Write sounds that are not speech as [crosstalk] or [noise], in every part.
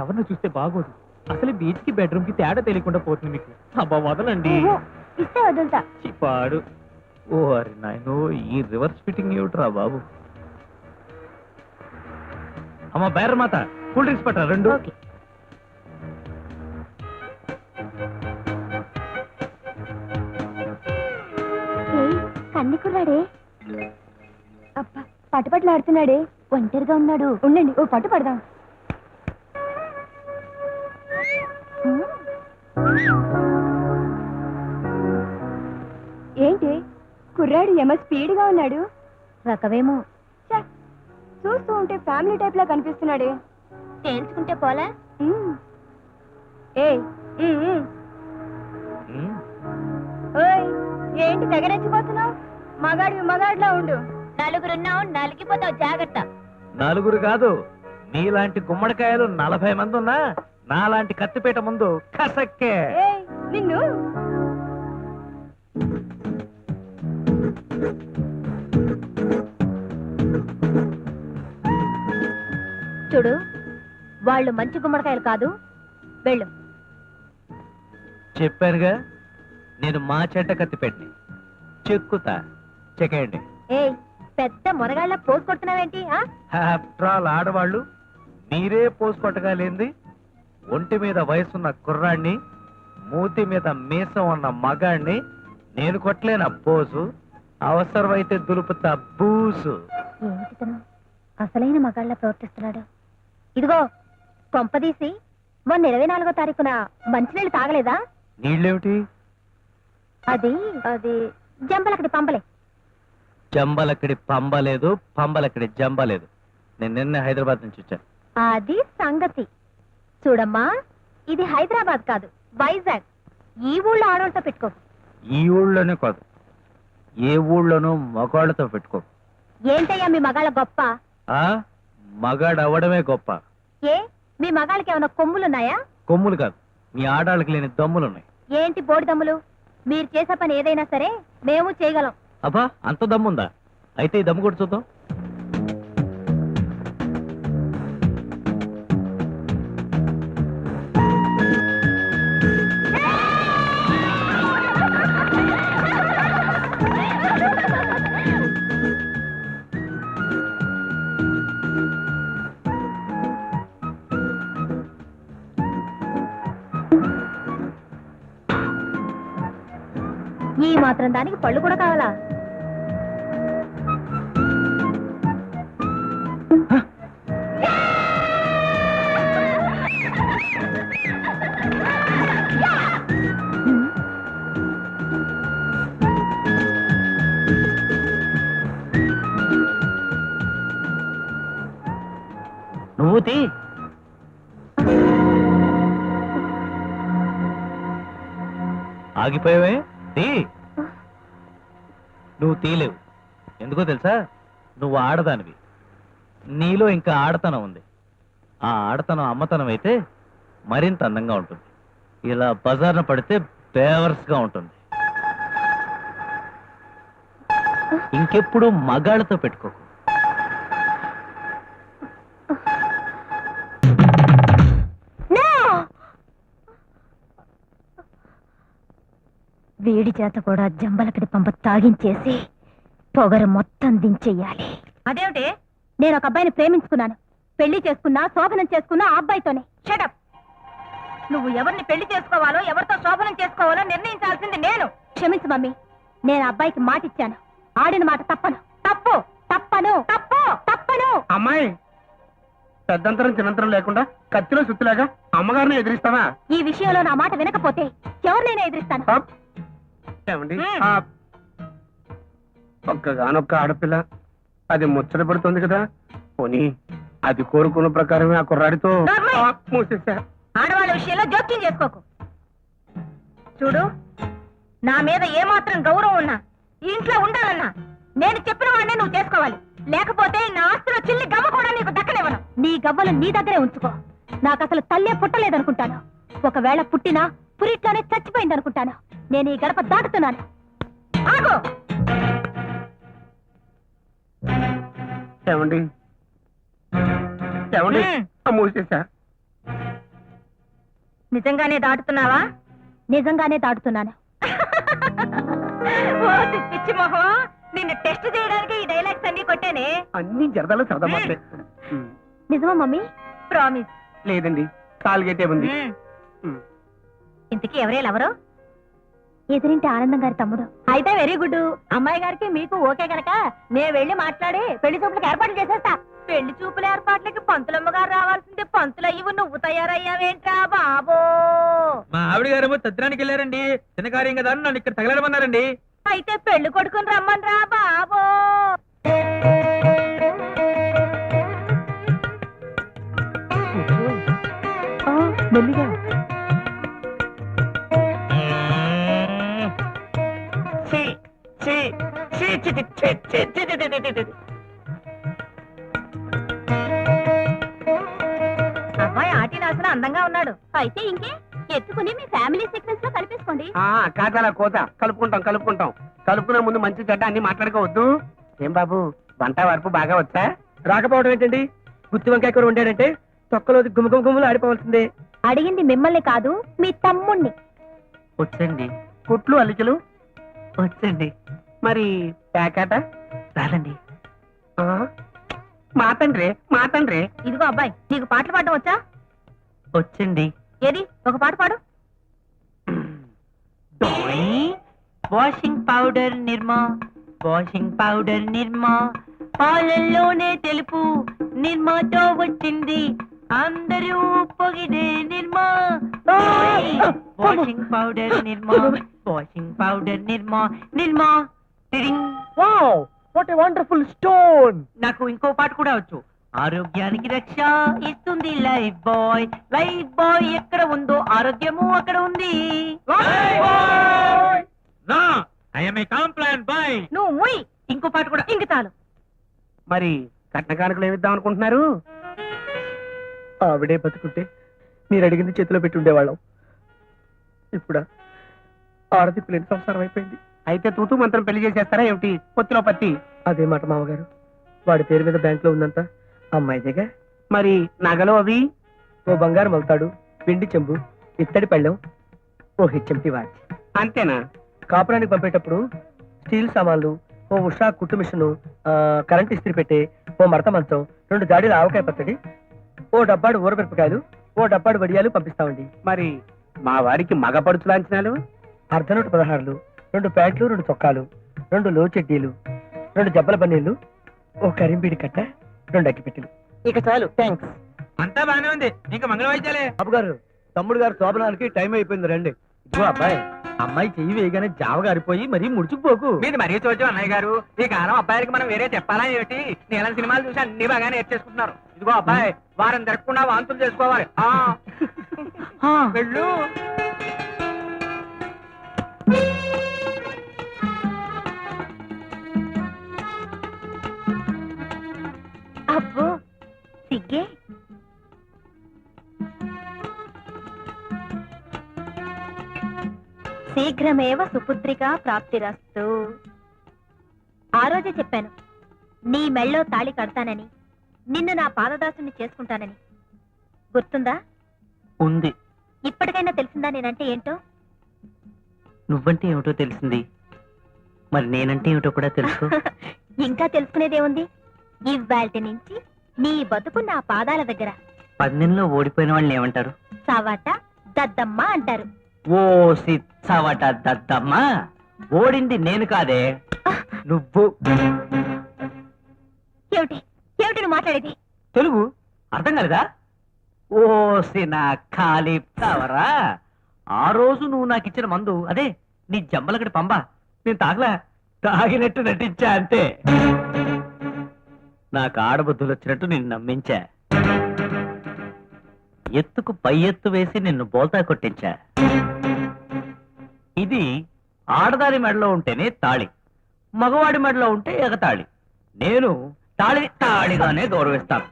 ఎవరిని చూస్తే బాగోదు. అసలు బీచ్కి బెడ్రూమ్కి తేడా తెలియకుండా పోతుంది మీకు. అబ్బా వదలండి. ఇస్తే వదులుతా. చిపాడు ఓ అరే నాయనో ఈ రివర్స్ ఫిట్టింగ్ ఏమిట్రా బాబు? అమ్మ బైర్ మాత. కూల్ డ్రింక్స్ పట్టరా రెండు? కన్ని కుర్రాడే అబ్బా పట్టుపట్లు ఆడుతున్నాడే ఒంటరిగా ఉన్నాడు. ఉండండి ఓ పట్టు పడదాం. ఏంటి? కుర్రాడు ఏమ స్పీడ్గా ఉన్నాడు. రకవేమో. చూస్తూ ఉంటే ఫ్యామిలీ టైప్ లా కనిపిస్తున్నాడే. తేల్చుకుంటే పోలా? ఏ ఉమ్. ఓయ్ ఏంటి తెగరెచ్చిపోతున్నావు? మగాడివి మగాడిలా ఉండు. నలుగురున్నావు నలిగిపోతావు జాగ్రత్త. నలుగురు కాదు నీలాంటి గుమ్మడికాయలు నలభై మంది ఉన్నా నాలాంటి కత్తిపీట ముందు కసక్కే. నిన్ను? చూడు వాళ్ళు మంచి గుమ్మడికాయలు కాదు. వెళ్ళు. చెప్పానుగా నేను మా చెడ్డ కత్తిపెట్టి చెక్కుతా. చెక్కేయండి. ఏయ్ పెద్ద మునగాళ్ళ పోసు కొడుతున్నావేంటి ఆ? ఆఫ్టర్ ఆల్ ఆడవాళ్ళు మీరే పోసు కొట్టగలేంది? ఒంటి మీద వయసున్న కుర్రాణ్ణి మూతి మీద మీసం ఉన్న మగాణ్ణి నేను కొట్టలేన పోసు అవసరమైతే దులుపుతా బూసు. అసలైన మగాళ్ళ ప్రవర్తిస్తున్నాడు. ఇదిగో కొంపదీసి మొన్న ఇరవై నాలుగో తారీఖున మంచినీళ్ళు తాగలేదా? నీళ్ళేమిటి? అది అది జంబలకడి పంపలే జంబలక్కడి పంబలేదు పంబలక్కడి జంబలేదు. నేను నిన్న హైదరాబాద్ నుంచి వచ్చాను. అది సంగతి. చూడమ్మా ఇది హైదరాబాద్ కాదు వైజాగ్. ఈ ఊళ్ళో ఆడవాళ్ళతో పెట్టుకో. ఈ ఊళ్ళోనే కాదు ఏ ఊళ్ళోనూ మగాళ్ళతో పెట్టుకో. ఏంటయ్యా మీ మగాళ్ళ గొప్ప? ఆ? మగాడు అవ్వడమే గొప్ప. ఏ? మీ మగాళ్ళకి ఏమైనా కొమ్ములున్నాయా? కొమ్ములు కాదు మీ ఆడాళ్ళకి లేని దమ్ములున్నాయి. ఏంటి బోడిదమ్ములు మీరు చేసే పని ఏదైనా సరే మేము చేయగలం. అబ్బా అంత దమ్ముందా? అయితే ఈ దమ్ము కూడా చూద్దాం. ఈ మాత్రం దానికి పళ్ళు కూడా కావాలా? నువ్వు తీ. ఆగిపోయావే? తీ. నువ్వు తీలేవు. ఎందుకో తెలుసా? నువ్వు ఆడదానివి. నీలో ఇంకా ఆడతనం ఉంది. ఆ ఆడతనం అమ్మతనం అయితే మరింత అందంగా ఉంటుంది. ఇలా బజార్న పడితే బేవర్స్గా ఉంటుంది. ఇంకెప్పుడు మగాళ్ళతో పెట్టుకోకు. వేడి చేత కూడా జంబలకడి పంప తాగించేసి పొగరు మొత్తం దించెయ్యాలి అదేమిటి? నేను ఒక అబ్బాయిని ప్రేమించుకున్నాను. పెళ్ళి చేసుకున్నా శోభనం చేసుకున్నా ఆ అబ్బాయితోనే. షటప్ నువ్వు ఎవరిని పెళ్ళి చేసుకోవాలో ఎవరితో శోభనం చేసుకోవాలో నిర్ణయించాల్సింది నేను. క్షమించు మమ్మీ నేను అబ్బాయికి మాట ఇచ్చాను ఆడిన మాట తప్పను. తప్పు. తప్పను. తప్పు. తప్పను. అమ్మాయి పెద్దంతరం చిన్నంతరం లేకుండా కత్తిలో సుత్తులాగా అమ్మగారిని ఎదిరిస్తావా? ఈ విషయంలో నా మాట వినకపోతే ఎవరినైనా ఎదిరిస్తాను. ఏమండి. ఆ, ఒక్కగానొక్క ఆడపిల్ల. అది ముచ్చట పడుతుంది కదా. పోనీ అది కోరుకున్న ప్రకారమే ఆ కుర్రాడితో నోర్మై. ఆ, మూసేశా. ఆడవాళ్ళ విషయంలో జోక్యం చేసుకోకు. చూడు నా మీద ఏమాత్రం గౌరవం ఉన్నా ఈ ఇంట్లో ఉండాలన్నా నేను చెప్పిన వాడినే నువ్వు చేసుకోవాలి. లేకపోతే నా ఆస్తిలో చిల్లి గవ్వ కూడా నీకు దక్కనివ్వను. నీ గవ్వలు నీ దగ్గరే ఉంచుకో. నాకు అసలు తల్లే పుట్టలేదనుకుంటాను. ఒకవేళ పుట్టినా పురిట్లోనే చచ్చిపోయిందనుకుంటాను. నేను ఈ గడప దాటుతున్నాను. ఆగు! ఏమండి? ఏమండి? నిజంగానే దాటుతున్నావా? నిజంగానే దాటుతున్నాను. ఓ పిచ్చి మొహం. నిన్ను టెస్ట్ చేయడానికి ఈ డైలాగ్స్ అన్ని కొట్టానే. అన్ని జరదాలు సరదా మాటలే ఉమ్, నిజమా మమ్మీ? ప్రామిస్. లేదండి కాలుగేటే ఉంది. ఉమ్. ఇంతకీ ఎవరే ఎవరు ఎదురింటి ఆనందం గారి తమ్ముడు. అయితే వెరీ గుడ్. అమ్మాయి గారికి మీకు ఓకే గనక నేను వెళ్ళి మాట్లాడి పెళ్ళి చూపులకు ఏర్పాట్లు చేసేస్తా. పెళ్ళి చూపుల ఏర్పాట్లకి పంతులమ్మ గారు రావాల్సిందే పంతులు అయ్యి నువ్వు తయారయ్యావేంట్రా బాబో? మా ఆవిడ గారేమో తద్దినానికి వెళ్ళారండి. చిన్న కార్యం కదా నన్ను ఇక్కడ తగలడమన్నారండి. అయితే పెళ్ళి కొడుకుని రమ్మన్రా బాబో. మెల్లిగా. అబ్బాయి ఆటి నాసిన అందంగా ఉన్నాడు. అయితే ఇంకే ఎత్తుకుని మీ ఫ్యామిలీ సీక్వెన్స్లో కలిపేసుకోండి. ఆ కాదాల కోత. కలుపుకుంటాం కలుపుకుంటాం. కలుపుకునే ముందు మంచి చెడ్డ అన్ని మాట్లాడుకోవద్దు. ఏం బాబు వంట వరపు బాగా వచ్చా? రాకపోవడం ఏంటండి? గుత్తి వంకాయ కూర ఉండాడంటే తొక్కలో గుమగుమ గుమ్మలు ఆడిపోవాల్సిందే. అడిగింది మిమ్మల్ని కాదు మీ తమ్ముణ్ణి. వచ్చండి. కుట్లు అల్లికలు. వచ్చండి. మరి ప్యాకెట? రాదండి మా తండ్రి మా తండ్రి. ఇదిగో అబ్బాయి నీకు పాటలు పాడడం వచ్చా? వచ్చండి. ఏది? ఒక పాట పాడు. Washing powder Nirma washing powder Nirma. పాలల్లోనే తెలుపు నిర్మాతో వచ్చింది. అందరూ పొగిడే Nirma. Washing powder Nirma washing powder Nirma Nirma. Wow what a wonderful stone నాకు ఇంకో పాట కూడా వచ్చు. ఆరోగ్యానికి రక్ష ఇస్తుంది లైఫ్ బాయ్ లైఫ్ బాయ్ ఎక్కడ ఉందో ఆరోగ్యము అక్కడ ఉంది. నువ్వు ముయ్. ఇంకో పాట కూడా. ఇంక చాలు. మరి కట్న కానుకలు ఏమిద్దాం అనుకుంటున్నారు? ఆవిడే బతుకుంటే మీరు అడిగింది చేతిలో పెట్టి ఉండేవాళ్ళం. ఇప్పుడా ఆడది లేని సంసారం అయిపోయింది. అయితే తూతూ మంత్రం పెళ్ళి చేసేస్తారా ఏమిటి? పొత్తిలో పత్తి. అదే మాట మామగారు. వాడి పేరు మీద బ్యాంక్లో ఉందంతా అమ్మాయిదేగా మరి నగలు అవి? ఓ బంగారం అవుతాడు పిండి చెంబు ఇత్తడి పళ్ళెం ఓ హెచ్ఎంటి వాచ్. అంతేనా? కాపురానికి పంపేటప్పుడు స్టీల్ సామాన్లు ఓ ఉషా కుట్టు మిషను కరెంట్ ఇస్త్రీ పెట్టే ఓ మడత మంచం రెండు జాడీల ఆవకాయ పచ్చడి ఓ డబ్బాడు ఊరమిరపకాయలు ఓ డబ్బాడు వడియాలు పంపిస్తామండి. మరి మా వారికి మగ పడుచు లాంఛనాలు? అర్ధనూట పదహారులు. రెండు ప్యాంట్లు రెండు చొక్కాలు రెండు లో చెడ్డీలు రెండు జబ్బల పన్నీళ్ళు ఓ కరింబీడి కట్ట రెండు అగ్గిపెట్టెలు ఇక చాలు థ్యాంక్స్ అంతా బానే ఉంది. ఇంకా మంగళ వాయిద్యాలే బాబు గారు తమ్ముడు గారు శోభనానికి టైం అయిపోయింది రండి. ఇదిగో అబ్బాయి అమ్మాయి చెయ్యి వేయగానే జావ గారిపోయి మరీ ముడుచుకుపోకు. మీది మరీ చూచు అన్నయ్య గారు. ఈ కాలం అబ్బాయిలకి మనం వేరే చెప్పాలా ఏమిటి? నీలం సినిమాలు చూసి అన్ని బాగా నేర్చేసుకుంటున్నారు ఇదిగో అబ్బాయి వారం తిరగకుండా వాంతులు చేసుకోవాలి. ఆ. వెళ్ళు. సిగ్గే శీఘ్రమేవ సుపుత్రిక ప్రాప్తిరస్తు. ఆ రోజే చెప్పాను నీ మెళ్ళో తాళి కడతానని నిన్ను నా పాదదాసుని చేసుకుంటానని. గుర్తుందా? ఉంది. ఇప్పటికైనా తెలిసిందా నేనంటే ఏంటో? నువ్వంటే ఏమిటో తెలిసింది. మరి నేనంటే ఏమిటో కూడా తెలుసు [laughs] ఇంకా తెలుసుకునేదేముంది? ఇవాల్టి నుంచి నీ బతుకు నా పాదాల దగ్గర. పందెంలో ఓడిపోయిన వాళ్ళని ఏమంటారు? సవాట దద్దమ్మ అంటారు. ఓ సిచ్చవట దద్దమ్మ. ఓడింది నేను కాదే. నువ్వు. ఏమిటి? ఏమిటి నువ్వు మాట్లాడేది? తెలుగు? అర్థం కలదా? ఓసి నా ఖాళీ ఆ రోజు నువ్వు నాకు ఇచ్చిన మందు అదే నీ జమ్మలకడి పంబ. నేను తాగలా. తాగినట్టు నటించా అంతే. నాకు ఆడబుద్ధులు వచ్చినట్టు నిన్ను నమ్మించా. ఎత్తుకు పై ఎత్తు వేసి నిన్ను బోల్తా కొట్టించా. ఇది ఆడదాని మెడలో ఉంటేనే తాళి మగవాడి మెడలో ఉంటే ఎగతాళి. నేను తాళిని తాళిగానే గౌరవిస్తాను.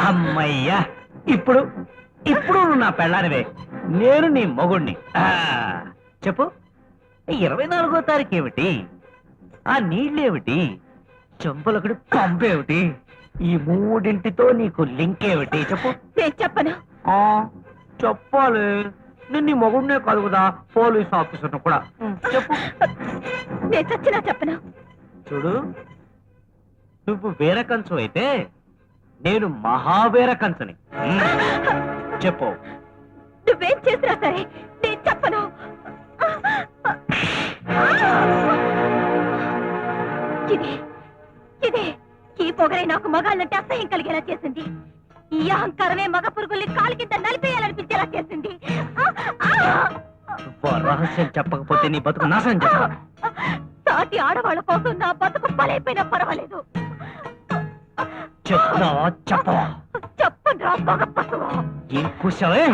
అమ్మయ్యా ఇప్పుడు ఇప్పుడు నువ్వు నా పెళ్ళానివే. నేను నీ మొగుణ్ణి. ఆ, చెప్పు ఇరవై నాలుగో తారీఖు ఏమిటి ఆ నీళ్ళేమిటి? చెంపలకుడి పంపేమిటి? ఈ మూడింటితో నీకు లింక్ ఏమిటి చెప్పు. నేను చెప్పను. ఆ, చెప్పాలి. నిన్ను మొగుడినే కాదు కదా పోలీస్ ఆఫీసర్ కూడా. చెప్పు. నేను చచ్చినా చెప్పను. చూడు నువ్వు వేరే కంచు అయితే నేను మహావేర కంచుని చెప్పు. నువ్వేం చేసినా సరే నేను చెప్పను. ఇదే ఇదే ఈ పొగరే నాకు మగాళ్ళంటే అసహ్యం కలిగేలా చేసింది. ఈ అహంకారమే మగ పురుగుల్ని కాలు కింద నలిపేయాలనిపించేలా చేసింది. రహస్యం చెప్పకపోతే నీ బతుకు నాశనం చేస్తాను సాటి ఆడవాళ్ళ కోసం నా బతుకు బలైపోయినా పర్వాలేదు. చెప్తావా చెప్పవా? చెప్పండి రా మగ పశువు ఏం కూర్చావే!